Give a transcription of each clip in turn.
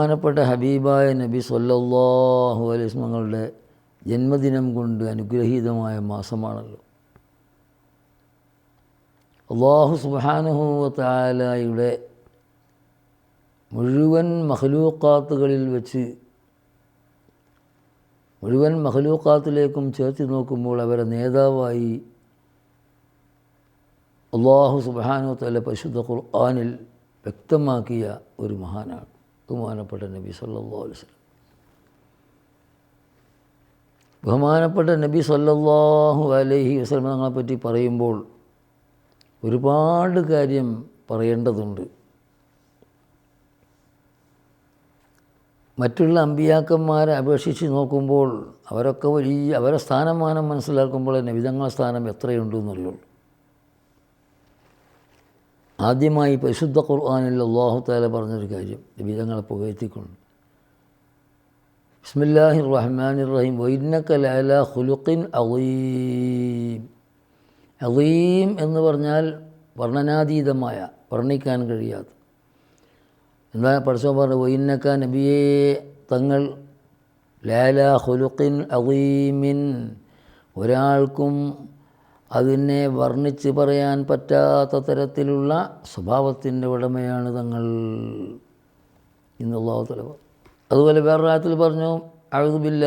ബഹുമാനപ്പെട്ട ഹബീബായ നബി സൊല്ലാഹു അലൈസ്മങ്ങളുടെ ജന്മദിനം കൊണ്ട് അനുഗ്രഹീതമായ മാസമാണല്ലോ. അള്ളാഹു സുബ്ഹാനഹു താലായുടെ മുഴുവൻ മഹലൂക്കാത്തുകളിൽ വെച്ച് മുഴുവൻ മഹലൂക്കാത്തിലേക്കും ചേർത്തി നോക്കുമ്പോൾ അവരെ നേതാവായി അള്ളാഹു സുബാനു തല പരിശുദ്ധ ഖുർആാനിൽ വ്യക്തമാക്കിയ ഒരു മഹാനാണ്. ബഹുമാനപ്പെട്ട നബി സല്ലല്ലാഹു അലൈഹി വസല്ലം. ബഹുമാനപ്പെട്ട നബി സല്ലല്ലാഹു അലൈഹി വസല്ലം തങ്ങളെപ്പറ്റി പറയുമ്പോൾ ഒരുപാട് കാര്യം പറയേണ്ടതുണ്ട്. മറ്റുള്ള അമ്പിയാക്കന്മാരെ അപേക്ഷിച്ച് നോക്കുമ്പോൾ അവരൊക്കെ വലിയ അവരെ സ്ഥാനമാനം മനസ്സിലാക്കുമ്പോൾ നബിതങ്ങളുടെ സ്ഥാനം എത്രയുണ്ടെന്നറിയുള്ളൂ ആദ്യമായി പരിശുദ്ധ ഖുർആാനിൽ അള്ളാഹു താല പറഞ്ഞൊരു കാര്യം. നബിതങ്ങളെ പുകഴ്ത്തിക്കൊണ്ട്. ബിസ്മില്ലാഹി റഹ്മാൻ റഹീം വൈനക്ക ലല ഹുലുഖിൻ അളീം അളീം എന്ന് പറഞ്ഞാൽ വർണനാതീതമായ വർണിക്കാൻ കഴിയാത്ത. എന്താ പഠിച്ചോ പറഞ്ഞു വൈനക്ക നബിയെ തങ്ങൾ ലാല ഹുലുഖിൻ അളീമിൻ ഒരാൾക്കും അതിനെ വർണിച്ച് പറയാൻ പറ്റാത്ത തരത്തിലുള്ള സ്വഭാവത്തിന്റെ ഉടമയാണ് തങ്ങൾ. എന്നുള്ള തലവ് തല അതുപോലെ വേറെ രാത്രി പറഞ്ഞു അഴുതുബില്ല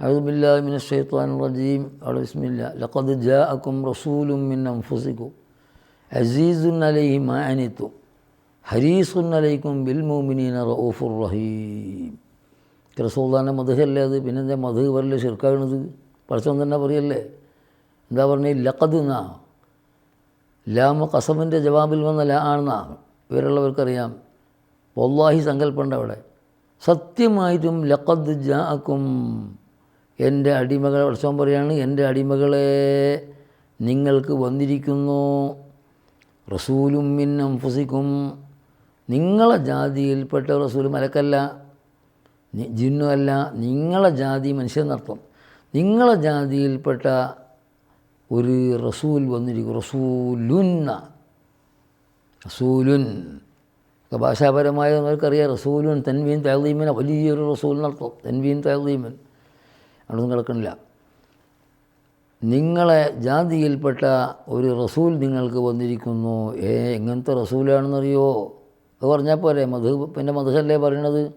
അഴുതുബില്ല മിന ഷെയ്ത്താൻ റജീം അവിടെ വിസ്മില്ല ലഖദ് ജാ അക്കും റസൂലും മിൻ അംഫുസിക്കും അസീസുൻ അലൈഹി മാനിത്തു ഹരീസുൻ അലൈക്കും ബിൽ മോമിനീന റഊഫുർ റഹീം. റസൂല്ലാന്റെ മധുഹല്ലേ അത്? പിന്നെന്താ മധു വരല്ലേ ശിർക്കാണത് പഠിച്ചവൻ തന്നെ പറയല്ലേ? എന്താ പറഞ്ഞ? ലഖദ് എന്നാ ലാമ കസമിന്റെ ജവാബിൽ വന്ന ലാ ആണെന്നാ ഇവരുള്ളവർക്കറിയാം. വല്ലാഹി സങ്കല്പമുണ്ട് അവിടെ. സത്യമായിട്ടും ലഖദ് ജാക്കും എന്റെ അടിമകളെ വർഷം പറയാണ് എന്റെ അടിമകളെ നിങ്ങൾക്ക് വന്നിരിക്കുന്നു. റസൂലും മിൻ അംഫുസിക്കും നിങ്ങളെ ജാതിയിൽപ്പെട്ട റസൂൽ മലക്കല്ല ജിന്നുമല്ല. നിങ്ങളെ ജാതി മനുഷ്യനർത്ഥം നിങ്ങളെ ജാതിയിൽപ്പെട്ട ഒരു റസൂൽ വന്നിരിക്കും. റസൂലുന്ന. റസൂലുൻ. ഭാഷാപരമായ നമുക്കറിയാം റസൂലുൻ തൻവീൻ തഹദീമൻ വലിയൊരു റസൂൽ നടത്തും തൻവീൻ തഹദീമൻ അവിടെ കിടക്കണില്ല നിങ്ങളെ ജാതിയിൽപ്പെട്ട ഒരു റസൂൽ നിങ്ങൾക്ക് വന്നിരിക്കുന്നു. ഏ എങ്ങനത്തെ റസൂലാണെന്നറിയോ? അത് പറഞ്ഞാൽ പോരെ. മധു പിന്നെ മധുഹല്ലേ പറയണത്?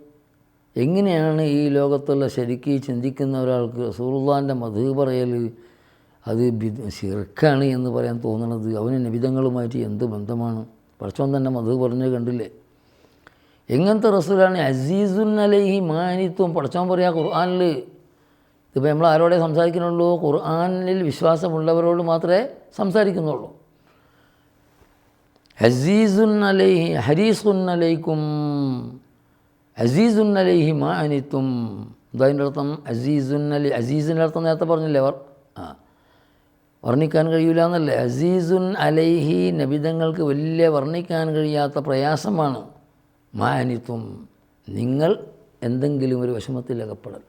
എങ്ങനെയാണ് ഈ ലോകത്തുള്ള ശരിക്ക് ചിന്തിക്കുന്ന ഒരാൾക്ക് റസൂലുള്ളാന്റെ മധു പറയൽ അത് ശിർക്കാണ് എന്ന് പറയാൻ തോന്നണത്. അവന് നിബിധങ്ങളുമായിട്ട് എന്ത് ബന്ധമാണ്? പഠിച്ചോൻ തന്നെ മധു പറഞ്ഞു കണ്ടില്ലേ? എങ്ങനത്തെ റസൂലാണ് അസീസുൻ അലൈഹി മാനിത്വം? പഠിച്ചോൻ പറയാ ഖുർആാനിൽ ഇതിപ്പോൾ നമ്മൾ ആരോടെ സംസാരിക്കുന്നുള്ളൂ? ഖുർആാനിൽ വിശ്വാസമുള്ളവരോട് മാത്രമേ സംസാരിക്കുന്നുള്ളൂ. അസീസുൻ അലൈഹി ഹരീസുൻ അലൈക്കും അസീസുൻ അലൈഹി മാനിത്വം. ഇതതിന്റെ അർത്ഥം അസീസുൻ അലി അസീസിന്റെ അർത്ഥം നേരത്തെ പറഞ്ഞില്ലേ അവർ? ആ. വർണിക്കാൻ കഴിയില്ല എന്നല്ലേ അസീസുൻ അലൈഹി നബിതങ്ങൾക്ക് വലിയ വർണിക്കാൻ കഴിയാത്ത പ്രയാസമാണ്. മാനിത്വം നിങ്ങൾ എന്തെങ്കിലും ഒരു വിഷമത്തിൽ അകപ്പെടൽ.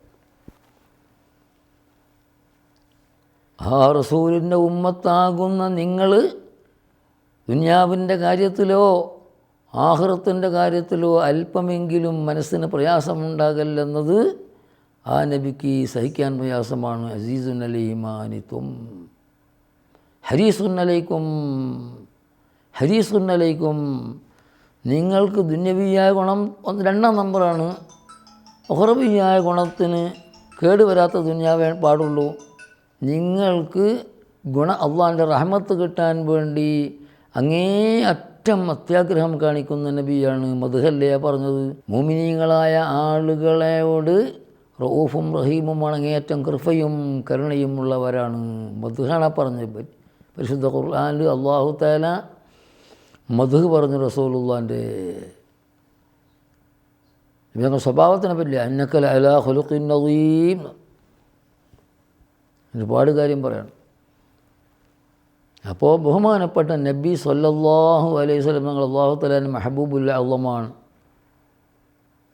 ആ റസൂലിന്റെ ഉമ്മത്താകുന്ന നിങ്ങൾ ദുന്യാവിന്റെ കാര്യത്തിലോ ആഹൃത്തിന്റെ കാര്യത്തിലോ അല്പമെങ്കിലും മനസ്സിന് പ്രയാസമുണ്ടാകല്ലെന്നത് ആ നബിക്ക് സഹിക്കാൻ പ്രയാസമാണ്. അസീസുൻ അലൈഹിമാനിത്വം ഹരീസുന്നലൈക്കും ഹരീസുന്നലൈക്കും നിങ്ങൾക്ക് ദുന്യവിയായ ഗുണം ഒന്ന് രണ്ടാം നമ്പറാണ്. ഒഹറബിയായ ഗുണത്തിന് കേടുവരാത്ത ദുന്യാവേ പാടുള്ളൂ. നിങ്ങൾക്ക് ഗുണ അള്ളാന്റെ റഹമത്ത് കിട്ടാൻ വേണ്ടി അങ്ങേ അറ്റം അത്യാഗ്രഹം കാണിക്കുന്ന നബിയാണ് മധുഹല്ലയ പറഞ്ഞത്. മോമിനീങ്ങളായ ആളുകളോട് റഊഫും റഹീമുമാണ് അങ്ങേയറ്റം കൃപയും കരുണയും ഉള്ളവരാണ് മധുഹാണ പറഞ്ഞത് പരിശുദ്ധ ഖുർആാനിൽ അള്ളാഹു താല മധു പറഞ്ഞു റസൂലുള്ളാന്റെ ഞങ്ങൾ സ്വഭാവത്തിനെ പറ്റില്ല അന്നക്കൽ അലാ ഹുലുഖിൻ നദീം. ഒരുപാട് കാര്യം പറയണം. അപ്പോൾ ബഹുമാനപ്പെട്ട നബി സൊല്ലാഹു അലൈഹി സ്വലം ഞങ്ങൾ അള്ളാഹു തലാൻ മെഹബൂബുല്ല അള്ളമാണ്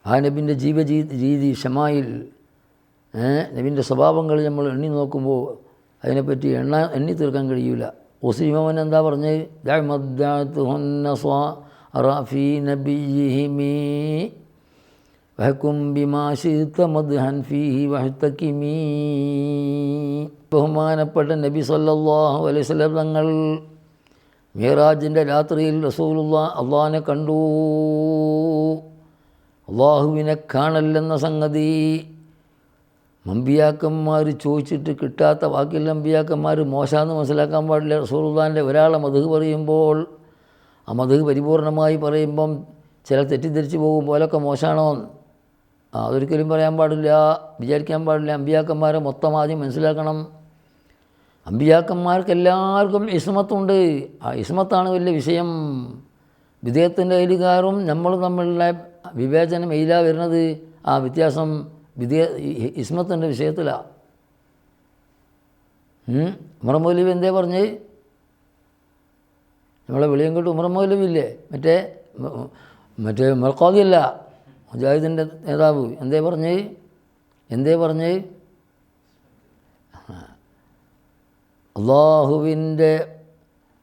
ആ നബിന്റെ ജീവജീ രീതി ഷമായിൽ നബിന്റെ സ്വഭാവങ്ങൾ നമ്മൾ എണ്ണി നോക്കുമ്പോൾ അതിനെപ്പറ്റി എണ്ണ എണ്ണി തീർക്കാൻ കഴിയില്ല ഒസീമോൻ എന്താ പറഞ്ഞത് ബഹുമാനപ്പെട്ട നബി സല്ലല്ലാഹു അലൈഹി വസല്ലം തങ്ങൾ മീറാജിന്റെ രാത്രിയിൽ റസൂലുള്ള അള്ളാഹിനെ കണ്ടു. അള്ളാഹുവിനെ കാണല്ലെന്ന സംഗതി. അമ്പിയാക്കന്മാർ ചോദിച്ചിട്ട് കിട്ടാത്ത ബാക്കിയുള്ള അമ്പിയാക്കന്മാർ മോശമെന്ന് മനസ്സിലാക്കാൻ പാടില്ല. റസൂർദാന്റെ ഒരാളെ മധു പറയുമ്പോൾ ആ മധു പരിപൂർണമായി പറയുമ്പം ചില തെറ്റിദ്ധരിച്ച് പോകും. പോലൊക്കെ മോശമാണോ അതൊരിക്കലും പറയാൻ പാടില്ല വിചാരിക്കാൻ പാടില്ല. അമ്പിയാക്കന്മാരെ മൊത്തം ആദ്യം മനസ്സിലാക്കണം. അമ്പിയാക്കന്മാർക്ക് എല്ലാവർക്കും ഇസ്മത്തുണ്ട്. ആ ഇസ്മത്താണ് വലിയ വിഷയം. വിദേഹത്തിന്റെ കയ്യിലുകാരും നമ്മൾ തമ്മിലുള്ള വിവേചനം എയിലാ വരുന്നത്? ആ വ്യത്യാസം വിധേയ ഇസ്മത്തിന്റെ വിഷയത്തിലാണ് ഉമർ മൗലവി എന്തേ പറഞ്ഞ്? നമ്മളെ വെളിയങ്കോട്ട് ഉമർ മൗലവില്ലേ മറ്റേ മറ്റേ മർക്കാദിയല്ല മുജാഹിദിന്റെ നേതാവ്. എന്തേ പറഞ്ഞ്? എന്തേ പറഞ്ഞ്? അള്ളാഹുവിന്റെ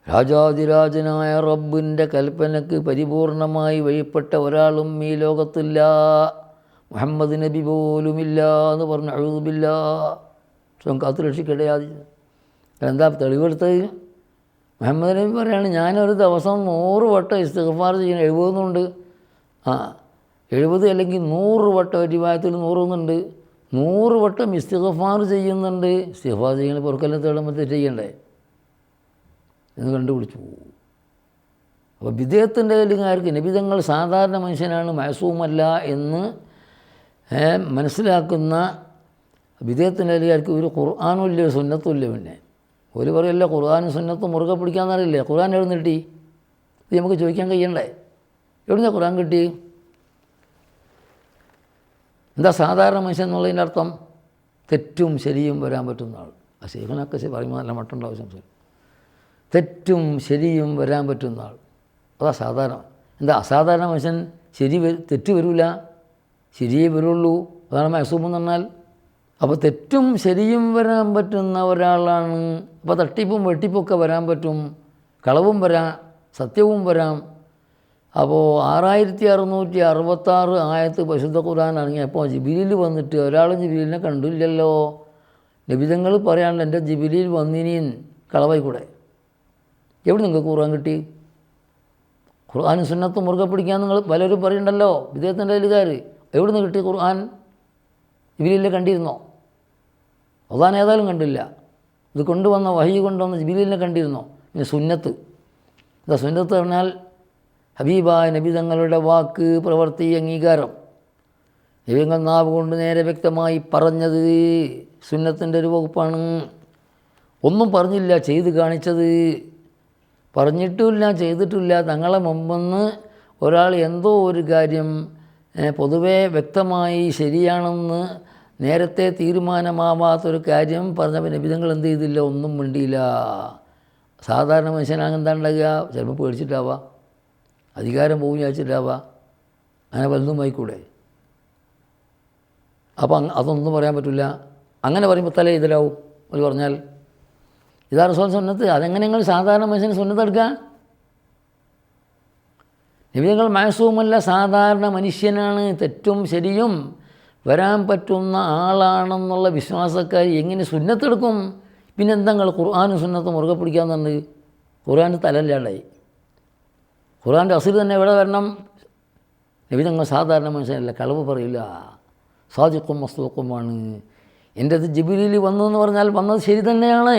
രാജാതിരാജനായ റബ്ബിന്റെ കൽപ്പനക്ക് പരിപൂർണമായി വഴിപ്പെട്ട ഒരാളും ഈ ലോകത്തില്ല. മുഹമ്മദ് നബി പോലുമില്ല എന്ന് പറഞ്ഞു അഴുതുമില്ല സ്വയം കാത്തു രക്ഷിക്കടയാതി എന്താ തെളിവെടുത്തത് മുഹമ്മദ് നബി പറയാണ് ഞാനൊരു ദിവസം നൂറ് വട്ടം ഇസ്തിഗ്ഫാർ ചെയ്യുന്ന എഴുപതെന്നുണ്ട്. ആ എഴുപത് അല്ലെങ്കിൽ നൂറ് വട്ടം ഒരു വായത്തിൽ നൂറൊന്നുണ്ട്. നൂറ് വട്ടം ഇസ്തിഗ്ഫാർ ചെയ്യുന്നുണ്ട്. ഇസ്തിഗ്ഫാർ ചെയ്യണ പുറക്കെല്ലാം തെറ്റ് ചെയ്യണ്ടേ? എന്ന് കണ്ടുപിടിച്ചു അപ്പോൾ വിദേഹത്തിന്റെ കല്ലുകാർക്ക് നിബിതങ്ങൾ സാധാരണ മനുഷ്യനാണ് മയസൂമല്ല എന്ന് മനസ്സിലാക്കുന്ന വിദേഹത്തിന്റെ കല്ലുകാർക്ക് ഒരു ഖുർആാനും ഇല്ല ഒരു സുന്നത്തും ഇല്ല പിന്നെ. ഒരു പറയല്ല ഖുർആാനും സുന്നത്തും മുറുകെ പിടിക്കാമെന്നറിയില്ലേ ഖുർആൻ എവിടെ കിട്ടി? ഇത് നമുക്ക് ചോദിക്കാൻ കഴിയണ്ടേ? എവിടുന്ന ഖുർആൻ കിട്ടി? എന്താ സാധാരണ മനുഷ്യൻ എന്നുള്ളതിന്റെ അർത്ഥം? തെറ്റും ശരിയും വരാൻ പറ്റുന്ന ആൾ. ആ ശേഖനൊക്കെ പറയുമ്പോൾ നല്ല മട്ടുണ്ടാവും സംസാരം തെറ്റും ശരിയും വരാൻ പറ്റുന്ന ആൾ. അതാ സാധാരണ. എന്താ അസാധാരണ മനുഷ്യൻ ശരി തെറ്റ് വരില്ല ശരിയേ വരുള്ളൂ. അതാണ് മഹസൂബ് എന്ന് പറഞ്ഞാൽ. അപ്പോൾ തെറ്റും ശരിയും വരാൻ പറ്റുന്ന ഒരാളാണ്. അപ്പോൾ തട്ടിപ്പും വെട്ടിപ്പൊക്കെ വരാൻ പറ്റും. കളവും വരാം സത്യവും വരാം. അപ്പോൾ ആറായിരത്തി അറുന്നൂറ്റി അറുപത്താറ് ആയത്ത് പരിശുദ്ധ ഖുർആൻ ഇറങ്ങിയപ്പോൾ ജിബിലിൽ വന്നിട്ട് ഒരാളും ജിബിലിനെ കണ്ടില്ലല്ലോ. ലഭിതങ്ങൾ പറയാണ്ട് എന്റെ ജിബിലിയിൽ വന്നിനിയും കളവായി കൂടെ എവിടെ നിങ്ങൾക്ക് ഖുർആൻ കിട്ടി? ഖുർആാനും സുന്നത്തും മുറുകെ പിടിക്കാൻ നിങ്ങൾ പലരും പറയുന്നുണ്ടല്ലോ. വിദേഹത്തിന്റെ കയ്യിലുകാർ എവിടെ നിന്ന് കിട്ടി ഖുർആൻ ജിബിലിനെ കണ്ടിരുന്നോ? അള്ളാൻ ഏതായാലും കണ്ടില്ല. ഇത് കൊണ്ടുവന്ന വഹി കൊണ്ടുവന്ന ജിബിലിനെ കണ്ടിരുന്നോ? പിന്നെ സുന്നത്ത്. എന്താ സുന്നത്ത് പറഞ്ഞാൽ ഹബീബായ നബി തങ്ങളുടെ വാക്ക് പ്രവർത്തി അംഗീകാരം. ദൈവങ്ങൾ നാവ് കൊണ്ട് നേരെ വ്യക്തമായി പറഞ്ഞത് സുന്നത്തിന്റെ ഒരു വകുപ്പാണ്. ഒന്നും പറഞ്ഞില്ല ചെയ്ത് കാണിച്ചത്. പറഞ്ഞിട്ടുമില്ല ചെയ്തിട്ടില്ല. തങ്ങളെ മുമ്പെന്ന് ഒരാൾ എന്തോ ഒരു കാര്യം പൊതുവേ വ്യക്തമായി ശരിയാണെന്ന് നേരത്തെ തീരുമാനമാവാത്തൊരു കാര്യം പറഞ്ഞപ്പോൾ നബിതങ്ങൾ എന്ത് ചെയ്തില്ല ഒന്നും മിണ്ടിയില്ല. സാധാരണ മനുഷ്യനാണ് ഉണ്ടാകുക ചിലപ്പോൾ പേടിച്ചിട്ടാവാം. അധികാരം പോകും വിചാരിച്ചിട്ടാവാം അങ്ങനെ വലുതും ആയിക്കൂടെ അപ്പം അതൊന്നും പറയാൻ പറ്റില്ല. അങ്ങനെ പറയുമ്പോൾ തല ഇതിലാവും. ഒരു പറഞ്ഞാൽ ഇതാണ് സ്വന്തം സ്വന്നത്ത് അതെങ്ങനെ നിങ്ങൾ സാധാരണ മനുഷ്യന് സ്വന്തത്തെടുക്കുക നിബിതങ്ങൾ മാസവുമല്ല സാധാരണ മനുഷ്യനാണ്. തെറ്റും ശരിയും വരാൻ പറ്റുന്ന ആളാണെന്നുള്ള വിശ്വാസക്കാർ എങ്ങനെ സുന്നത്തെടുക്കും? പിന്നെ എന്താ നിങ്ങൾ ഖുർആാനും സുന്നത്തും മുറുകെ പിടിക്കാമെന്നുണ്ട് ഖുർആാന് തലല്ലാണ്ടായി. ഖുർആാന്റെ അസുർ തന്നെ എവിടെ വരണം? നബിതങ്ങൾ സാധാരണ മനുഷ്യനല്ല കളവ് പറയില്ല. സാദിഖും മസ്തൂക്കുമാണ് എന്റെ അത് ജിബിലിയിൽ വന്നു എന്ന് പറഞ്ഞാൽ വന്നത് ശരി തന്നെയാണ്.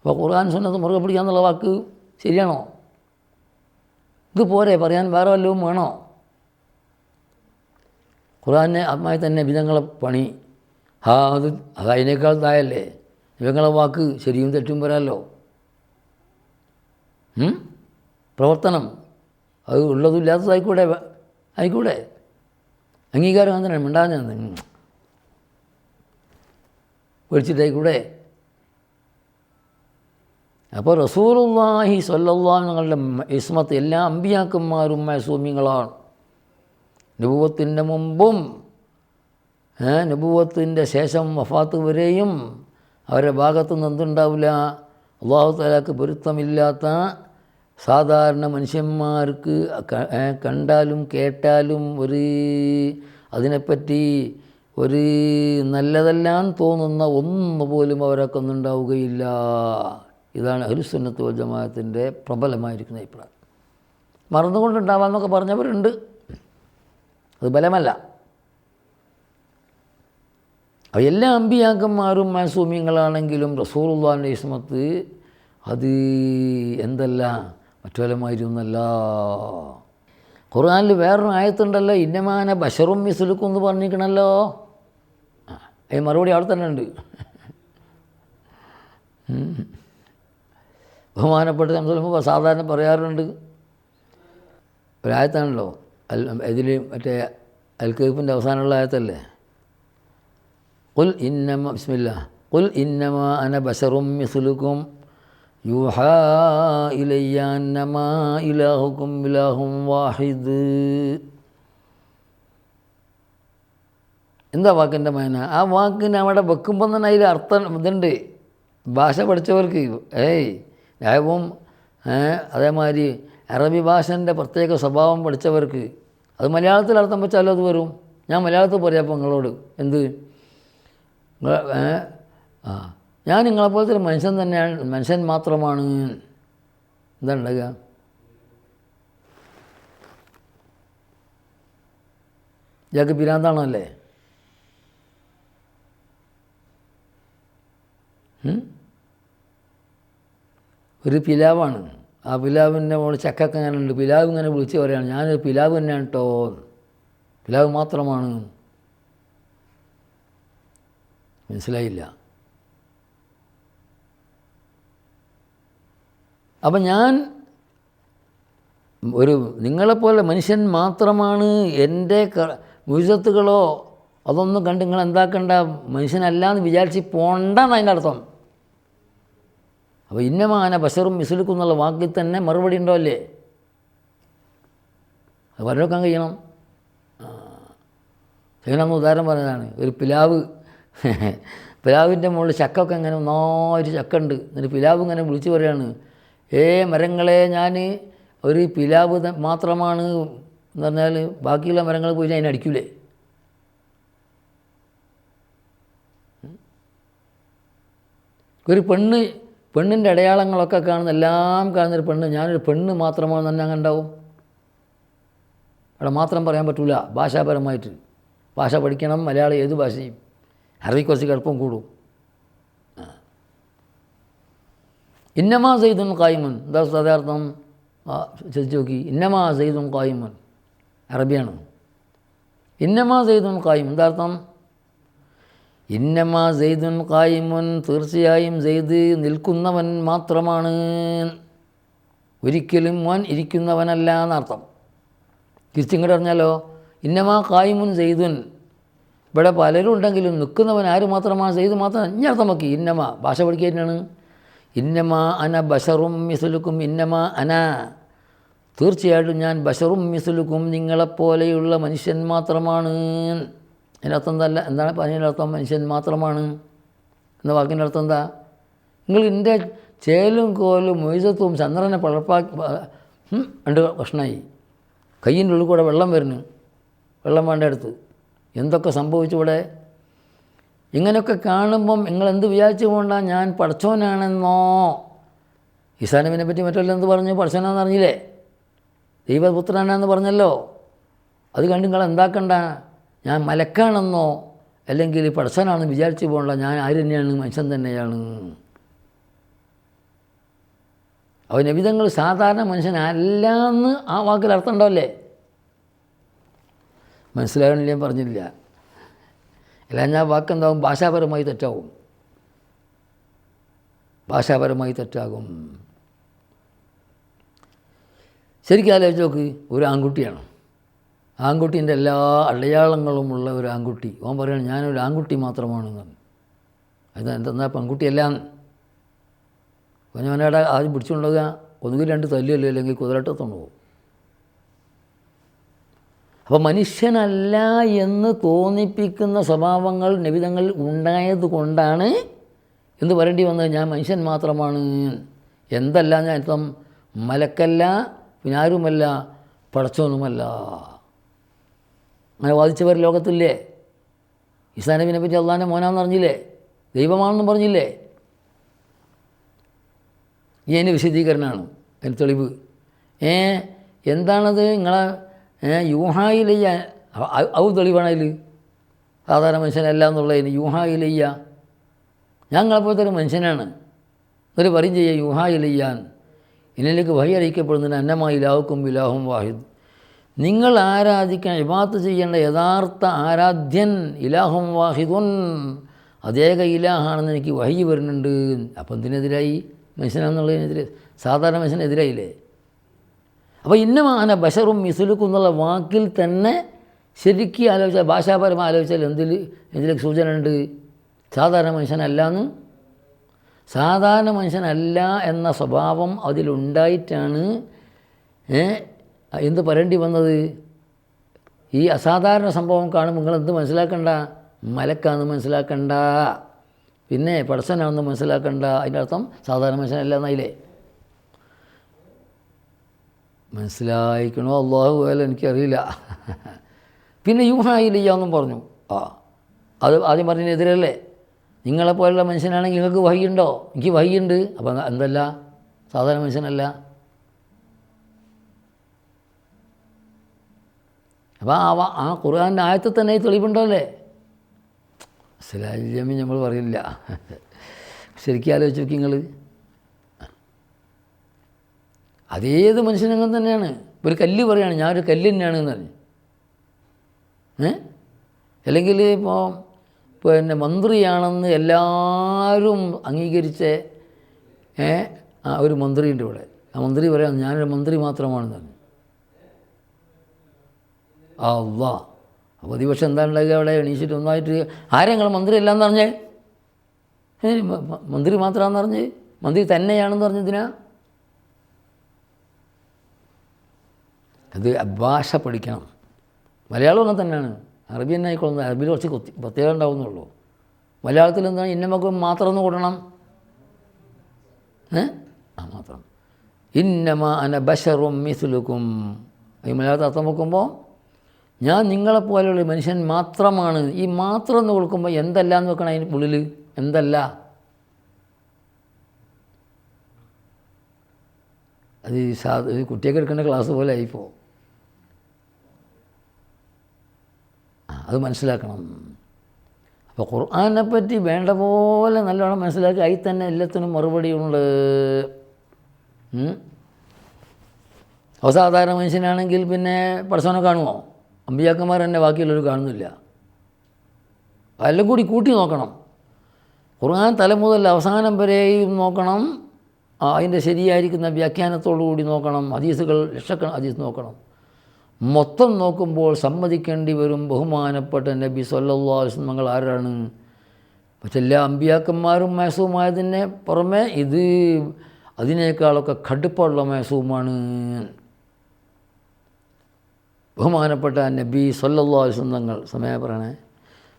അപ്പോൾ ഖുർആൻ സുന്നത്ത് മുറുകെ പിടിക്കാന്നുള്ള വാക്ക് ശരിയാണോ? ഇത് പോരെ പറയാൻ വേറെ വല്ലതും വേണോ? ഖുറാനെ ആത്മായി തന്നെ വിധങ്ങളെ പണി. ഹാ അത് അത് അതിനേക്കാൾ തായല്ലേ ഇവങ്ങളെ വാക്ക് ശരിയും തെറ്റും വരാമല്ലോ ഉം? പ്രവർത്തനം. അത് ഉള്ളതും ഇല്ലാത്തതായിക്കൂടെ ആയിക്കൂടെ? അംഗീകാരം അങ്ങനെ ഉണ്ടാകുന്ന പേടിച്ചിട്ടായിക്കൂടെ? അപ്പോൾ റസൂലുള്ളാഹി സ്വല്ലല്ലാഹു നിങ്ങളുടെ ഇസ്മത്ത് എല്ലാ അമ്പിയാക്കന്മാരും മൈസൂമ്യങ്ങളാണ് നുപൂവത്തിന്റെ മുമ്പും നുപൂവത്തിന്റെ ശേഷം വഫാത്ത് വരെയും അവരുടെ ഭാഗത്തു നിന്ന് എന്തുണ്ടാവില്ല? അള്ളാഹു താലാക്ക് പൊരുത്തമില്ലാത്ത സാധാരണ മനുഷ്യന്മാർക്ക് കണ്ടാലും കേട്ടാലും ഒരു അതിനെപ്പറ്റി ഒരു നല്ലതെല്ലാം തോന്നുന്ന ഒന്നുപോലും അവരൊക്കെ ഒന്നുണ്ടാവുകയില്ല. ഇതാണ് അഹുസുന്നത്ത് വൽ ജമാഅത്തിന്റെ പ്രബലമായിരിക്കുന്ന അഭിപ്രായം. മറന്നുകൊണ്ടുണ്ടാവാമെന്നൊക്കെ പറഞ്ഞവരുണ്ട്. അത് ബലമല്ല. എല്ലാ അമ്പിയാക്കന്മാരും മാസൂമ്യങ്ങളാണെങ്കിലും റസൂറുല്ലാന്റെ ഇസ്മത്ത് അത് എന്തല്ല? മറ്റുവലമായിരുന്നല്ല ഖുർആാനിൽ വേറൊരു ആയത്തുണ്ടല്ലോ ഇന്നമാന ബഷറും മിസുലുക്കും എന്ന് പറഞ്ഞിരിക്കണല്ലോ. അതിന് മറുപടി അവിടെ തന്നെ ഉണ്ട്. ബഹുമാനപ്പെട്ട സംസാരിക്കുമ്പോൾ സാധാരണ പറയാറുണ്ട് ഒരായത്താണല്ലോ അൽ ഇതിൽ മറ്റേ അൽക്കീഫിൻ്റെ അവസാനമുള്ള ആയത്തല്ലേ قل إنما بسم الله قل إنما أنا بشر مثلكم يوحى إلي أنما إلهكم إله واحد എന്താ വാക്കിൻ്റെ മേന ആ വാക്കിന് അവിടെ വെക്കുമ്പോൾ തന്നെ അതിൽ അർത്ഥം ഇതുണ്ട് ഭാഷ പഠിച്ചവർക്ക് ഏയ് ന്യായവും അതേമാതിരി അറബി ഭാഷന്റെ പ്രത്യേക സ്വഭാവം പഠിച്ചവർക്ക് അത് മലയാളത്തിൽ അർത്ഥം വെച്ചാലും അത് വരും. ഞാൻ മലയാളത്തിൽ പറയാം അപ്പോൾ നിങ്ങളോട്. എന്ത്? ആ. ഞാൻ നിങ്ങളെപ്പോലത്തെ ഒരു മനുഷ്യൻ തന്നെയാണ് മനുഷ്യൻ മാത്രമാണ്. എന്താ ഉണ്ടാകുക ഇയാൾക്ക് പിരാന്താണോ അല്ലേ ഉം? ഒരു പിലാവാണ്. ആ പിലാവിന്റെ മോൾ ചക്കൊക്കെ അങ്ങനെ ഉണ്ട്. പിലാവ് ഇങ്ങനെ വിളിച്ച് പറയാണ് ഞാനൊരു പിലാവ് തന്നെയാണ് കേട്ടോ പിലാവ് മാത്രമാണ്. മനസ്സിലായില്ല. അപ്പം ഞാൻ ഒരു നിങ്ങളെപ്പോലെ മനുഷ്യൻ മാത്രമാണ് എന്റെ മുഴുസത്തുകളോ അതൊന്നും കണ്ട് നിങ്ങൾ എന്താക്കണ്ട മനുഷ്യനല്ല എന്ന് വിചാരിച്ച് പോണ്ടെന്ന് അതിന്റെ അർത്ഥം. അപ്പോൾ ഇന്നമാന ബഷറും മിസുലുക്കും എന്നുള്ള വാക്കിൽ തന്നെ മറുപടി ഉണ്ടോ അല്ലേ? അത് വരവെക്കാൻ കഴിയണം. ചെയ്യണമെന്ന് ഉദാഹരണം പറഞ്ഞതാണ് ഒരു പിലാവ്. പിലാവിന്റെ മുകളിൽ ചക്കൊക്കെ ഇങ്ങനെ ഒന്നായിട്ട് ചക്ക ഉണ്ട് എന്നിട്ട് പിലാവ് ഇങ്ങനെ വിളിച്ചു പറയാണ്. ഏ മരങ്ങളെ ഞാൻ ഒരു പിലാവ് മാത്രമാണ് എന്ന് പറഞ്ഞാൽ ബാക്കിയുള്ള മരങ്ങൾ പോയി അതിനെ അടിക്കൂലേ? ഒരു പെണ്ണ് പെണ്ണിന്റെ അടയാളങ്ങളൊക്കെ കാണുന്ന എല്ലാം കാണുന്നൊരു പെണ്ണ് ഞാനൊരു പെണ്ണ് മാത്രമാണ് തന്നെ അങ്ങനെ ഉണ്ടാവും. അവിടെ മാത്രം പറയാൻ പറ്റൂല ഭാഷാപരമായിട്ട്. ഭാഷ പഠിക്കണം മലയാളം ഏത് ഭാഷയും. അറബി കുറച്ച് കിടപ്പം കൂടും. ഇന്നമാ സെയ്തുൻ കായ്മൻ എന്താ സദാർത്ഥം ചോദിച്ചു നോക്കി. ഇന്നമാ സെയ്തുൻ കായ്മൻ അറബിയാണ് ഇന്നമാ സെയ്തുൻ കായ്മൻ എന്താ അർത്ഥം? ഇന്നമാ സെയ്തുൻ കായിമുൻ തീർച്ചയായും സെയ്ദ് നിൽക്കുന്നവൻ മാത്രമാണ്. ഒരിക്കലും മോൻ ഇരിക്കുന്നവനല്ല എന്നർത്ഥം. തിരിച്ചിങ്ങോട്ട് പറഞ്ഞാലോ? ഇന്നമാ കായിമുൻ സെയ്തുൻ ഇവിടെ പലരും ഉണ്ടെങ്കിലും നിൽക്കുന്നവൻ ആര് മാത്രമാണ് സെയ്ത് മാത്രം. അഞ്ഞർത്ഥം നോക്കി. ഇന്നമ. ഭാഷ പഠിക്കാനാണ് ഇന്നമാ അന ബഷറും മിസലുക്കും ഇന്നമാ അന. തീർച്ചയായിട്ടും ഞാൻ ബഷറും മിസുലുക്കും നിങ്ങളെപ്പോലെയുള്ള മനുഷ്യൻ മാത്രമാണ്. അതിനർത്ഥം എന്തല്ല എന്താണ് പറഞ്ഞതിന്റെ അർത്ഥം? മനുഷ്യൻ മാത്രമാണ്. എന്ന വാക്കിന്റെ അർത്ഥം എന്താ? നിങ്ങൾ എന്റെ ചേലും കോലും മൊയ്സത്വവും ചന്ദ്രനെ പളർപ്പാക്കി രണ്ട് കഷ്ണമായി കയ്യിന്റെ ഉള്ളിൽ കൂടെ വെള്ളം വരുന്നു. വെള്ളം വേണ്ട അടുത്ത്. എന്തൊക്കെ സംഭവിച്ചു ഇവിടെ? ഇങ്ങനെയൊക്കെ കാണുമ്പം നിങ്ങൾ എന്ത് വിചാരിച്ചു കൊണ്ടാണ് ഞാൻ പഠിച്ചവനാണെന്നോ? ഈസാനബിനെ പറ്റി മറ്റുള്ള എന്ത് പറഞ്ഞു? പഠിച്ചവനാന്ന് അറിഞ്ഞില്ലേ? ദൈവപുത്രനാണെന്ന് പറഞ്ഞല്ലോ. അത് കണ്ട് നിങ്ങൾ എന്താക്കണ്ട? ഞാൻ മലക്കാണെന്നോ അല്ലെങ്കിൽ പടസനാണെന്ന് വിചാരിച്ചു പോകണ്ട ഞാൻ ആര് തന്നെയാണ്? മനുഷ്യൻ തന്നെയാണ്. അവൻ നബിതങ്ങൾ സാധാരണ മനുഷ്യനല്ല എന്ന് ആ വാക്കിൽ അർത്ഥം ഉണ്ടാവില്ലേ? മനസ്സിലാകണില്ല ഞാൻ പറഞ്ഞില്ല അല്ല ഞാൻ വാക്കെന്താവും? ഭാഷാപരമായി തെറ്റാവും. ഭാഷാപരമായി തെറ്റാകും. ശരിക്കും ആലോചിച്ച് നോക്ക് ഒരു ആൺകുട്ടിയാണ്. ആൺകുട്ടീന്റെ എല്ലാ അടയാളങ്ങളുമുള്ള ഒരു ആൺകുട്ടി. ഓൻ പറയുകയാണ് ഞാനൊരു ആൺകുട്ടി മാത്രമാണെന്ന്. അത് എന്തെന്നാ പെൺകുട്ടിയല്ല? കുഞ്ഞവനയുടെ ആദ്യം പിടിച്ചുകൊണ്ടുപോകുക. ഒന്നുകിൽ രണ്ട് തല്ലുമല്ലോ അല്ലെങ്കിൽ കുതിരട്ടത്തോണ്ട് പോകും അപ്പോൾ മനുഷ്യനല്ല എന്ന് തോന്നിപ്പിക്കുന്ന സ്വഭാവങ്ങൾ നിബിതങ്ങൾ ഉണ്ടായത് കൊണ്ടാണ് എന്ന് പറയേണ്ടി വന്നത്? ഞാൻ മനുഷ്യൻ മാത്രമാണ്. എന്തല്ല ഞാൻ അർത്ഥം മലക്കല്ല പിന്നാരുമല്ല പടച്ചോനുമല്ല അങ്ങനെ വാദിച്ചവർ ലോകത്തില്ലേ? ഈസാ പറ്റി അള്ളാന്റെ മോനാന്ന് പറഞ്ഞില്ലേ ദൈവമാണെന്നും പറഞ്ഞില്ലേ? ഈ അതിന് വിശദീകരണമാണ് അതിന് തെളിവ്. ഏ എന്താണത് നിങ്ങളെ യൂഹായിലയ്യ ഔ തെളിവാണ് അതിൽ സാധാരണ മനുഷ്യനല്ല എന്നുള്ളതിന് യൂഹായിലയ്യ. ഞങ്ങളെപ്പോലത്തെ ഒരു മനുഷ്യനാണ്. ഒരു പറയും ചെയ്യുക യൂഹായിലയ്യാൻ. എന്നിലേക്ക് വഴി അറിയിക്കപ്പെടുന്നതിന് അന്നമായി ഇലാഹുക്കും ഇലാഹും വാഹിദ്. നിങ്ങൾ ആരാധിക്കാൻ ഇബാത്ത് ചെയ്യേണ്ട യഥാർത്ഥ ആരാധ്യൻ ഇലാഹും വാഹിദുൻ. അതേക ഇലാഹാണെന്ന് എനിക്ക് വഹി വരുന്നുണ്ട്. അപ്പം എന്തിനെതിരായി? മനുഷ്യനാണെന്നുള്ളതിനെതിരെ. സാധാരണ മനുഷ്യനെതിരായില്ലേ? അപ്പോൾ ഇന്നമാന ബഷറും മിസുലുക്കും എന്നുള്ള വാക്കിൽ തന്നെ ശരിക്കും ആലോചിച്ചാൽ ഭാഷാപരമായി ആലോചിച്ചാൽ എന്തിൽ എന്തിലേക്ക് സൂചന ഉണ്ട് സാധാരണ മനുഷ്യനല്ല എന്ന് സാധാരണ മനുഷ്യനല്ല എന്ന സ്വഭാവം അതിലുണ്ടായിട്ടാണ് എന്ത് പറയേണ്ടി വന്നത്? ഈ അസാധാരണ സംഭവം കാണും നിങ്ങൾ എന്ത് മനസ്സിലാക്കണ്ട? മലക്കാന്ന് മനസ്സിലാക്കണ്ട. പിന്നെ പടസനാണെന്ന് മനസ്സിലാക്കണ്ട. അതിന്റെ അർത്ഥം സാധാരണ മനുഷ്യനല്ല എന്നതിലേ മനസ്സിലായിക്കണോ? അള്ളാഹു പോയാലും എനിക്കറിയില്ല. പിന്നെ യൂഹായില്ല എന്നും പറഞ്ഞു. ആ അത് ആദ്യം പറഞ്ഞതിനെതിരല്ലേ? നിങ്ങളെപ്പോലുള്ള മനുഷ്യനാണെങ്കിൽ നിങ്ങൾക്ക് വഹിയുണ്ടോ എനിക്ക് വഹിയുണ്ട് അപ്പം എന്തല്ല? സാധാരണ മനുഷ്യനല്ല. അപ്പോൾ ആ ആ ഖുർആാന്റെ ആയത്തിൽ തന്നെ ഈ തെളിവുണ്ടല്ലേ? മനസ്സിലായില്ലമ്മി നമ്മൾ പറയില്ല ശരിക്കും ആലോചിച്ച് നോക്കി നിങ്ങൾ. അതേത് മനുഷ്യനങ്ങനെ തന്നെയാണ്. ഒരു കല്ല് പറയുകയാണ് ഞാനൊരു കല്ല് തന്നെയാണ് എന്ന് പറഞ്ഞു. ഏ? അല്ലെങ്കിൽ ഇപ്പോൾ പിന്നെ മന്ത്രിയാണെന്ന് എല്ലാവരും അംഗീകരിച്ച ഏ? ആ ഒരു മന്ത്രിയുണ്ട് ഇവിടെ. ആ മന്ത്രി പറയാം ഞാനൊരു മന്ത്രി മാത്രമാണെന്ന് പറഞ്ഞു. അള്ളാ. പ്രതിപക്ഷം എന്താ ഉണ്ടാകുക അവിടെ? എണീച്ചിട്ട് ഒന്നായിട്ട് ആരെങ്കിലും മന്ത്രി അല്ലാന്ന് പറഞ്ഞേ? മന്ത്രി മാത്രമാണെന്ന് പറഞ്ഞ്? മന്ത്രി തന്നെയാണെന്ന് പറഞ്ഞതിനാ അത് അഭാഷ പഠിക്കണം. മലയാളം അങ്ങനെ തന്നെയാണ്. അറബി തന്നെ ആയിക്കൊള്ളുന്നത് അറബിയിൽ കുറച്ച് പ്രത്യേകത ഉണ്ടാവുന്നുള്ളൂ. മലയാളത്തിൽ എന്താണ് ഇന്നമക്ക് മാത്രം ഒന്ന് കൂടണം? ഏ? ആ മാത്രം. ഇന്നമ അന ബഷറും മിസുലുക്കും. ഈ മലയാളത്തിൽ അർത്ഥം വെക്കുമ്പോൾ ഞാൻ നിങ്ങളെപ്പോലെയുള്ള മനുഷ്യൻ മാത്രമാണ്. ഈ മാത്രം എന്ന് കൊടുക്കുമ്പോൾ എന്തല്ല എന്ന് വെക്കണം അതിന് ഉള്ളിൽ എന്തല്ല? അത് സാ കുട്ടിയൊക്കെ എടുക്കേണ്ട ക്ലാസ് പോലെ ആയിപ്പോൾ ആ, അത് മനസ്സിലാക്കണം. അപ്പോൾ ഖുർആാനെ പറ്റി വേണ്ട പോലെ നല്ലോണം മനസ്സിലാക്കി അതിൽ തന്നെ എല്ലാത്തിനും മറുപടിയുണ്ട് അവസാധാരണ മനുഷ്യനാണെങ്കിൽ പിന്നെ പഠിച്ചവനെ കാണുമോ അമ്പിയാക്കന്മാർ തന്നെ ബാക്കിയുള്ളവർ കാണുന്നില്ല. എല്ലാം കൂടി കൂട്ടി നോക്കണം. ഖുർആൻ തല മുതൽ അവസാനം വരെയും നോക്കണം. അതിന്റെ ശരിയായിരിക്കുന്ന വ്യാഖ്യാനത്തോടു കൂടി നോക്കണം. ഹദീസുകൾ ലക്ഷക്കണ ഹദീസ് നോക്കണം. മൊത്തം നോക്കുമ്പോൾ സമ്മതിക്കേണ്ടി വരും ബഹുമാനപ്പെട്ട നബി സല്ലാസ്ലം മങ്ങൾ ആരാണ്? എല്ലാ അമ്പിയാക്കന്മാരും മേസവുമായതിന് പുറമെ ഇത് അതിനേക്കാളൊക്കെ കടുപ്പുള്ള മേസവുമാണ് ബഹുമാനപ്പെട്ട നബി സൊല്ലാ തങ്ങൾ സമയം പറയണേ.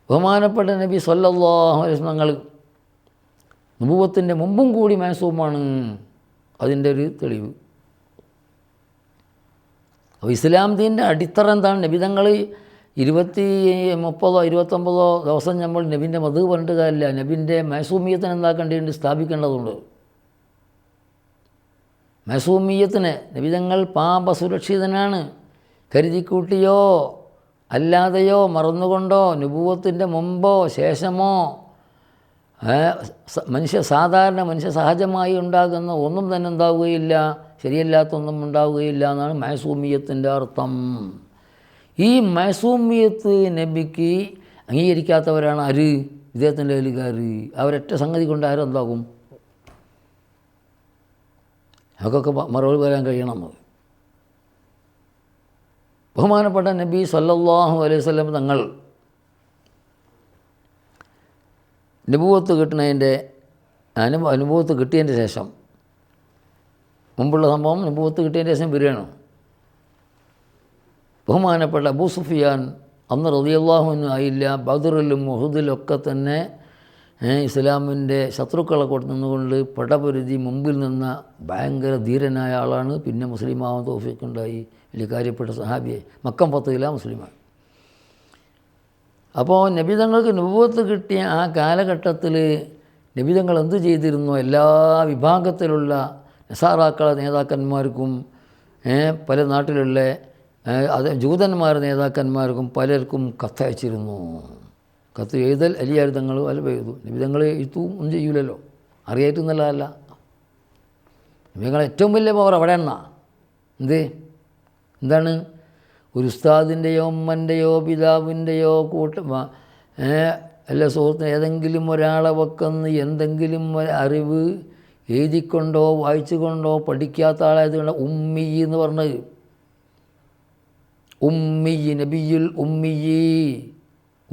ബഹുമാനപ്പെട്ട നബി സൊല്ലാഹു തങ്ങൾ നുപൂവത്തിന്റെ മുമ്പും കൂടി മനസ്സുമാണ് അതിന്റെ ഒരു തെളിവ്. അപ്പോൾ ഇസ്ലാം ദീന്റെ അടിത്തറ എന്താണ്? നബിതങ്ങൾ ഇരുപത്തി മുപ്പതോ ഇരുപത്തൊമ്പതോ ദിവസം നമ്മൾ നബിന്റെ മധു പറഞ്ഞിട്ട് കാര്യമില്ല. നബിന്റെ മൈസൂമിയത്തിന് എന്താക്കേണ്ടതുണ്ട്? സ്ഥാപിക്കേണ്ടതുണ്ട്. മൈസൂമിയത്തിന് നബിതങ്ങൾ പാപസുരക്ഷിതനാണ് കരുതിക്കൂട്ടിയോ? അല്ലാതെയോ മറന്നുകൊണ്ടോ? നുപൂവത്തിന്റെ മുമ്പോ? ശേഷമോ? മനുഷ്യ സാധാരണ മനുഷ്യ സഹജമായി ഉണ്ടാകുന്ന ഒന്നും തന്നെ ഉണ്ടാവുകയില്ല. ശരിയല്ലാത്തൊന്നും ഉണ്ടാവുകയില്ല എന്നാണ് മൈസൂമിയത്തിന്റെ അർത്ഥം. ഈ മൈസൂമിയത്ത് നബിക്ക് അംഗീകരിക്കാത്തവരാണ് അര് ഇദ്ദേഹത്തിന്റെ കയ്യിലുകാർ അവരൊറ്റ സംഗതി കൊണ്ട് ആരെന്താകും? അവർക്കൊക്കെ മറുപടി പറയാൻ കഴിയണം. നമുക്ക് ബഹുമാനപ്പെട്ട നബി സല്ലല്ലാഹു അലൈഹി വസല്ലം തങ്ങൾ അനുഭവത്ത് കിട്ടുന്നതിന്റെ അനുഭവ അനുഭവത്ത് കിട്ടിയതിന്റെ ശേഷം മുമ്പുള്ള സംഭവം അനുഭവത്ത് കിട്ടിയതിന്റെ ശേഷം വരികയാണ്. ബഹുമാനപ്പെട്ട അബൂ സുഫിയാൻ അന്ന് റതിയല്ലാഹുവിനും ആയില്ല ബദറിലും മുഹുദിലൊക്കെ തന്നെ ഇസ്ലാമിന്റെ ശത്രുക്കളെ കൊണ്ട് നിന്നുകൊണ്ട് പടപൊരുതി മുമ്പിൽ നിന്ന ഭയങ്കര ധീരനായ ആളാണ്. പിന്നെ മുസ്ലിമാവാൻ തോഫിക്കുണ്ടായി. വലിയ കാര്യപ്പെട്ട സഹാബിയെ. മക്കം പത്തില മുസ്ലിമാണ്. അപ്പോൾ നബിതങ്ങൾക്ക് നുപത്ത് കിട്ടിയ ആ കാലഘട്ടത്തിൽ നബിതങ്ങൾ എന്ത് ചെയ്തിരുന്നു? എല്ലാ വിഭാഗത്തിലുള്ള നസാറാക്കളെ നേതാക്കന്മാർക്കും പല നാട്ടിലുള്ള അത് ജൂതന്മാരുടെ നേതാക്കന്മാർക്കും പലർക്കും കത്തയച്ചിരുന്നു. കത്ത് എഴുതൽ അല്ല എഴുതു എഴുതും നബിതങ്ങൾ എഴുത്തും ഒന്നും ചെയ്യൂലല്ലോ. അറിയായിട്ട് നല്ലതല്ല നിങ്ങൾ ഏറ്റവും വലിയ പവർ അവിടെ എന്നാ എന്ത്? എന്താണ്? ഒരു ഉസ്താദിന്റെയോ ഉമ്മന്റെയോ പിതാവിന്റെയോ കൂട്ട അല്ല സുഹൃത്തിന് ഏതെങ്കിലും ഒരാളെ വെക്കുന്ന എന്തെങ്കിലും അറിവ് എഴുതിക്കൊണ്ടോ വായിച്ചുകൊണ്ടോ പഠിക്കാത്ത ആളായതുകൊണ്ട് ഉമ്മി എന്ന് പറഞ്ഞത്. ഉമ്മി നബിയുൽ ഉമ്മിയി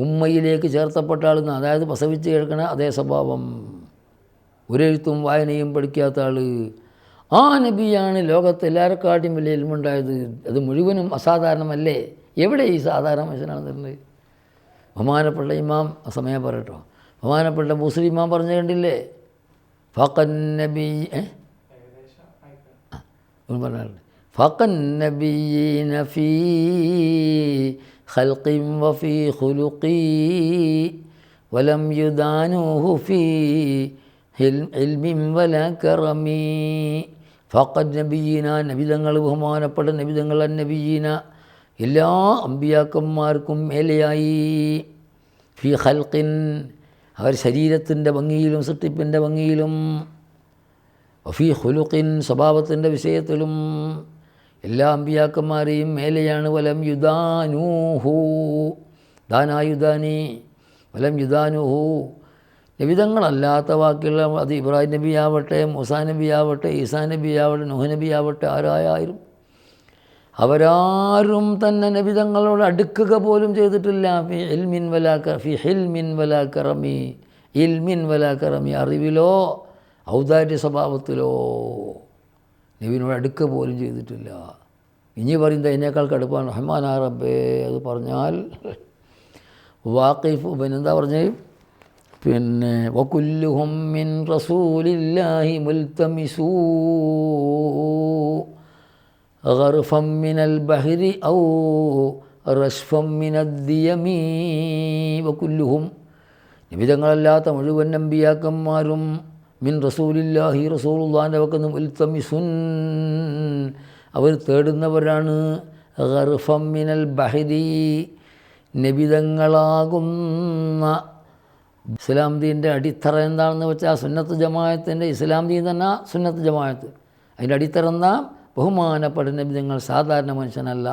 ഉമ്മയിലേക്ക് ചേർത്തപ്പെട്ട ആളെന്ന് അതായത് പ്രസവിച്ച് കേൾക്കണ അതേ സ്വഭാവം. ഒരെഴുത്തും വായനയും പഠിക്കാത്ത ആൾ ആ നബിയാണ് ലോകത്ത് എല്ലാവരെക്കാട്ടും വലിയ എൽമുണ്ടായത്. അത് മുഴുവനും അസാധാരണമല്ലേ? എവിടെ ഈ സാധാരണ മനുഷ്യനാണ് തരുന്നത്? ബഹുമാനപ്പെട്ട ഇമാം സമയം പറയട്ടോ. ബഹുമാനപ്പെട്ട മുസ്ലിം ഇമാം പറഞ്ഞു കണ്ടില്ലേ? ഫക്കൻ നബി ഏ? ഒന്ന് ഫക്കൻ നബീ നബിയീന ഫീ وفي خلقي ولم വലം في علم ولا കറമി ഫഖദ് നബിയീന നബിതങ്ങൾ ബഹുമാനപ്പെട്ട നബിതങ്ങൾ നബിയീന എല്ലാ അമ്പിയാക്കന്മാർക്കും മേലെയായി ഫി ഹൽക്കിൻ അവർ ശരീരത്തിന്റെ ഭംഗിയിലും സൃഷ്ടിപ്പിന്റെ ഭംഗിയിലും. ഫി ഹുലുഖിൻ സ്വഭാവത്തിന്റെ വിഷയത്തിലും. എല്ലാ അമ്പിയാക്കന്മാരെയും മേലെയാണ്. വലം യുദാനൂഹു. ദാനായുദാനി. വലം യുദാനുഹു. നബിതങ്ങളല്ലാത്ത ബാക്കിയുള്ള അത് ഇബ്രാഹിം നബി ആവട്ടെ മുസാ നബി ആവട്ടെ ഈസാ നബി ആവട്ടെ നുഹ നബി ആവട്ടെ ആരായാലും അവരാരും തന്നെ നബിതങ്ങളോട് അടുക്കുക പോലും ചെയ്തിട്ടില്ല. ഫി ഇൽമിൻ വലാക്ക ഫി ഹിൽമിൻ വലാക്കറമി ഇൽമിൻ വലാക്കറമി അറിവിലോ ഔദാര്യ സ്വഭാവത്തിലോ നബിനോട് അടുക്കുക പോലും ചെയ്തിട്ടില്ല ഇനി പറയുന്നത് അതിനേക്കാൾ കടുപ്പാണ് റഹ്മാൻ ആ റബ്ബേ അത് പറഞ്ഞാൽ വാക്കിഫ് പിന്നെന്താ പറഞ്ഞത് പിന്നെ വകുല്ലുഹും മിൻ റസൂലില്ലാഹി മുൽത്തമിസൂ غرفا من البحر أو رشفا من الديم وكلهم നിബിതങ്ങളല്ലാത്ത മുഴുവൻ നമ്പിയാക്കന്മാരും മിൻ റസൂലില്ലാഹി റസൂലുള്ളാന്റെ വക്കുന്നു ഉൽത്തമിസുൻ അവർ തേടുന്നവരാണ്. ഗർഫം മിനൽ ബഹരി നിബിതങ്ങളാകുന്ന ഇസ്ലാം ദീന്റെ അടിത്തറ എന്താണെന്ന് വെച്ചാൽ സുന്നത്ത് ജമായത്തിന്റെ ഇസ്ലാം ദീൻ തന്നെ സുന്നത്ത് ജമായത്ത് അതിന്റെ അടിത്തറ എന്താ? ബഹുമാനപ്പെട്ട നബിതങ്ങൾ സാധാരണ മനുഷ്യനല്ല.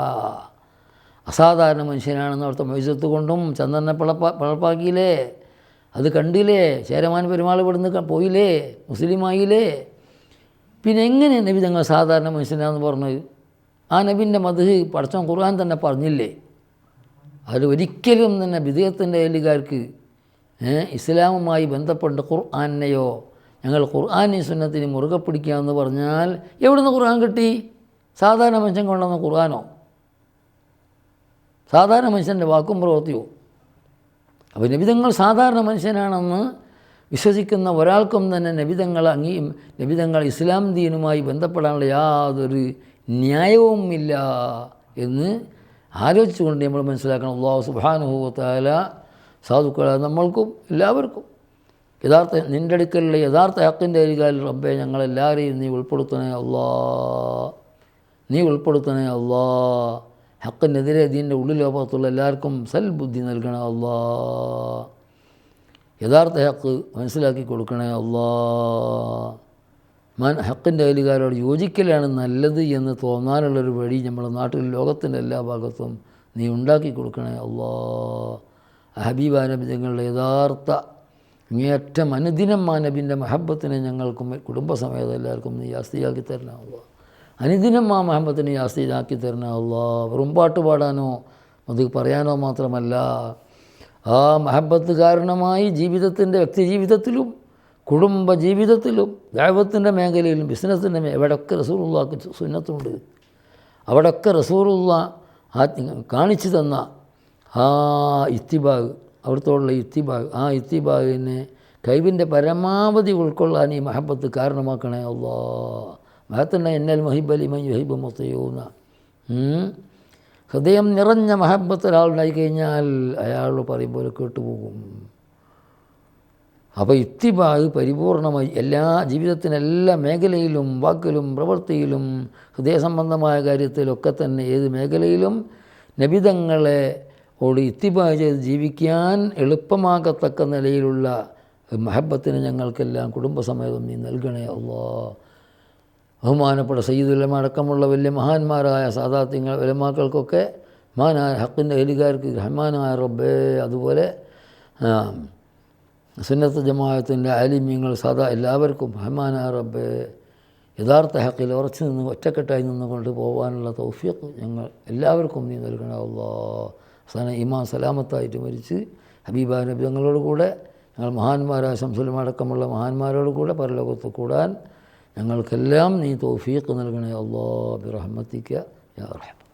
അസാധാരണ മനുഷ്യനാണെന്ന് അവിടുത്തെ മൈസത്ത് കൊണ്ടും ചന്ദ്രനെ പിളപ്പ പിളപ്പാക്കിയില്ലേ? അത് കണ്ടില്ലേ? ചേരമാൻ പെരുമാൾ ഇവിടുന്ന് പോയില്ലേ? മുസ്ലിമായില്ലേ പിന്നെ എങ്ങനെ നബി തങ്ങൾ സാധാരണ മനുഷ്യനാണെന്ന് പറഞ്ഞത് ആ നബിന്റെ മധു പഠിച്ചോൻ ഖുർആൻ തന്നെ പറഞ്ഞില്ലേ? അതിൽ ഒരിക്കലും തന്നെ വിദേഹത്തിന്റെ ഏലുകാർക്ക് ഇസ്ലാമുമായി ബന്ധപ്പെട്ട് ഖുർആാനെയോ ഞങ്ങൾ ഖുർആാനി സുന്നത്തിന് മുറുകെ പിടിക്കാമെന്ന് പറഞ്ഞാൽ എവിടുന്ന് ഖുർആൻ കിട്ടി? സാധാരണ മനുഷ്യൻ കൊണ്ടുവന്ന ഖുർആാനോ? സാധാരണ മനുഷ്യന്റെ വാക്കും പ്രവൃത്തിയോ അപ്പോൾ നബിതങ്ങൾ സാധാരണ മനുഷ്യനാണെന്ന് വിശ്വസിക്കുന്ന ഒരാൾക്കും തന്നെ നബിതങ്ങൾ അംഗീ നബിതങ്ങൾ ഇസ്ലാം ദീനുമായി ബന്ധപ്പെടാനുള്ള യാതൊരു ന്യായവും ഇല്ല എന്ന് ആലോചിച്ചുകൊണ്ട് നമ്മൾ മനസ്സിലാക്കണം. അള്ളാഹു സുബാനുഭവത്തായ സാധുക്കൾ നമ്മൾക്കും എല്ലാവർക്കും യഥാർത്ഥ നിന്റെ അടുക്കലുള്ള യഥാർത്ഥ ഹക്കിന്റെ അരികാലിൽ റബ്ബെ ഞങ്ങളെല്ലാവരെയും നീ ഉൾപ്പെടുത്തണേ അള്ളാ നീ ഉൾപ്പെടുത്തണേ അള്ളാ ഹക്കിനെതിരെ ദീന്റെ ഉള്ളിലോപത്തുള്ള എല്ലാവർക്കും സൽബുദ്ധി നൽകണേ അള്ളാ. യഥാർത്ഥ ഹക്ക് മനസ്സിലാക്കി കൊടുക്കണേ അള്ളാ. മൻ ഹക്കിന്റെ അയലുകാരോട് യോജിക്കലാണ് നല്ലത് എന്ന് തോന്നാനുള്ളൊരു വഴി നമ്മുടെ നാട്ടിൽ ലോകത്തിന്റെ എല്ലാ ഭാഗത്തും നീ ഉണ്ടാക്കി കൊടുക്കണേ അള്ളാ. ഹബീബ നബി യഥാർത്ഥ ഇങ്ങേയറ്റം അനുദിനം മാനബിന്റെ മഹബത്തിനെ ഞങ്ങൾക്കും കുടുംബസമേതം എല്ലാവർക്കും നീ ജാസ്തിയാക്കി തരണേ അള്ളാ. അനുദിനം ആ മുഹമ്മദിനെ യാസീദാക്കി തരണ അള്ളാ. വെറും പാട്ട് പാടാനോ അത് പറയാനോ മാത്രമല്ല ആ മഹബത്ത് കാരണമായി ജീവിതത്തിന്റെ വ്യക്തി ജീവിതത്തിലും കുടുംബ ജീവിതത്തിലും ദൈവത്തിന്റെ മേഖലയിലും ബിസിനസ്സിന്റെ മേ എവിടെയൊക്കെ റസൂറുള്ളക്ക് സുന്നത്തുണ്ട് അവിടെയൊക്കെ റസൂറുള്ള ആ കാണിച്ചു തന്ന ആ ഇത്തിബാഗ് അവിടുത്തോടുള്ള ഇത്തിബാഗ് ആ ഇത്തിബാഗിനെ കൈവിന്റെ പരമാവധി ഉൾക്കൊള്ളാൻ ഈ മഹബത്ത് കാരണമാക്കണേ അള്ളാ. മഹത്തുണ്ട എന്നൽ മഹിബലി മൈ യുഹിബ് മൊത്തയൂന്ന ഹൃദയം നിറഞ്ഞ മഹബത്ത് ഒരാളുണ്ടായി കഴിഞ്ഞാൽ അയാൾ പറയും കേട്ടുപോകും. അപ്പോൾ ഇത്തിബാഗ് പരിപൂർണമായി എല്ലാ ജീവിതത്തിന് എല്ലാ മേഖലയിലും വാക്കിലും പ്രവൃത്തിയിലും ഹൃദയസംബന്ധമായ കാര്യത്തിലൊക്കെ തന്നെ ഏത് മേഖലയിലും നബിതങ്ങളെ ഓട് ഇത്തിബാ ചെയ്ത് ജീവിക്കാൻ എളുപ്പമാകത്തക്ക നിലയിലുള്ള മഹബത്തിന് ഞങ്ങൾക്കെല്ലാം കുടുംബസമേതം നീ നൽകണേ അള്ളാ ബഹുമാനപ്പെട്ട സയ്യിദുലമ അടക്കമുള്ള വലിയ മഹാന്മാരായ സാധാത്യങ്ങൾ വലമാക്കൾക്കൊക്കെ മഹാനായ ഹക്കിന്റെ എലികാർക്ക് റഹ്മാനായ റബ്ബേ അതുപോലെ സുന്നത്ത ജമാഅത്തിന്റെ ആലിമ്യങ്ങൾ സാധാ എല്ലാവർക്കും റഹ്മാനായ റബ്ബേ യഥാർത്ഥ ഹക്കിൽ ഉറച്ചു നിന്ന് ഒറ്റക്കെട്ടായി നിന്നുകൊണ്ട് പോകാനുള്ള തൗഫീഖ് ഞങ്ങൾ എല്ലാവർക്കും നീ നൽകണമല്ലോ സന ഇമാം സലാമത്തായിട്ട് മരിച്ച് ഹബീബ നബി തങ്ങളോട് കൂടെ ഞങ്ങൾ മഹാന്മാരായ ശംസുലമടക്കമുള്ള മഹാന്മാരോട് കൂടെ പരലോകത്ത് കൂടാൻ ഞങ്ങൾക്കെല്ലാം നീ തൗഫീഖ് നൽകണേ അള്ളാ ബിറഹ്മത്തിക്ക യാ റഹ്മ